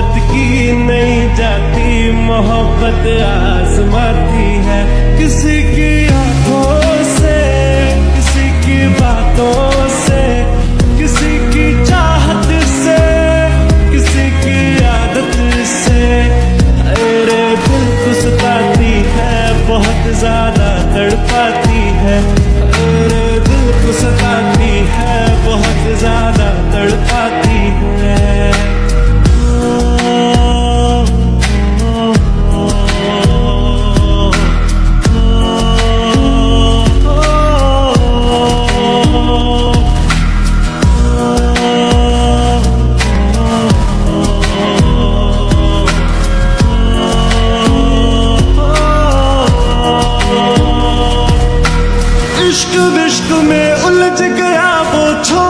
मोहब्बत की नहीं जाती मोहब्बत आजमाती है। किसी बच गया वो छोड़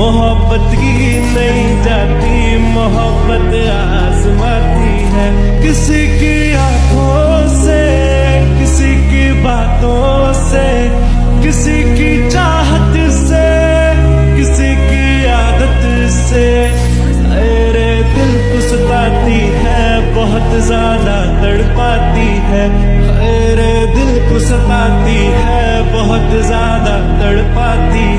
मोहब्बत की नहीं जाती, मोहब्बत आजमाती है। किसी की आँखों से, किसी की बातों से, किसी की चाहत से, किसी की आदत से। मेरे दिल को सताती है, बहुत ज़्यादा तड़पाती है। मेरे दिल को सताती है, बहुत ज़्यादा तड़पाती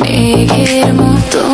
মেঘের মতো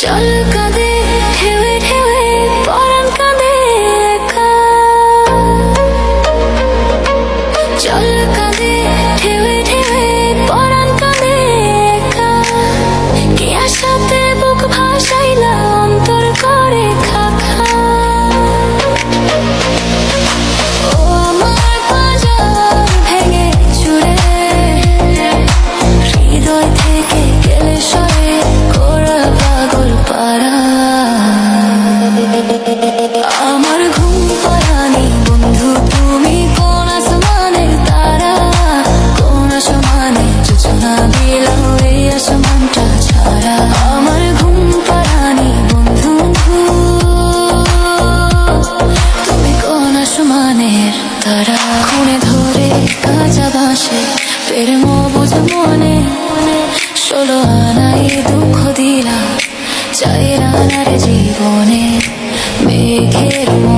Yo দুঃখ দিলা চাই রানার জীবনে মেঘের মন।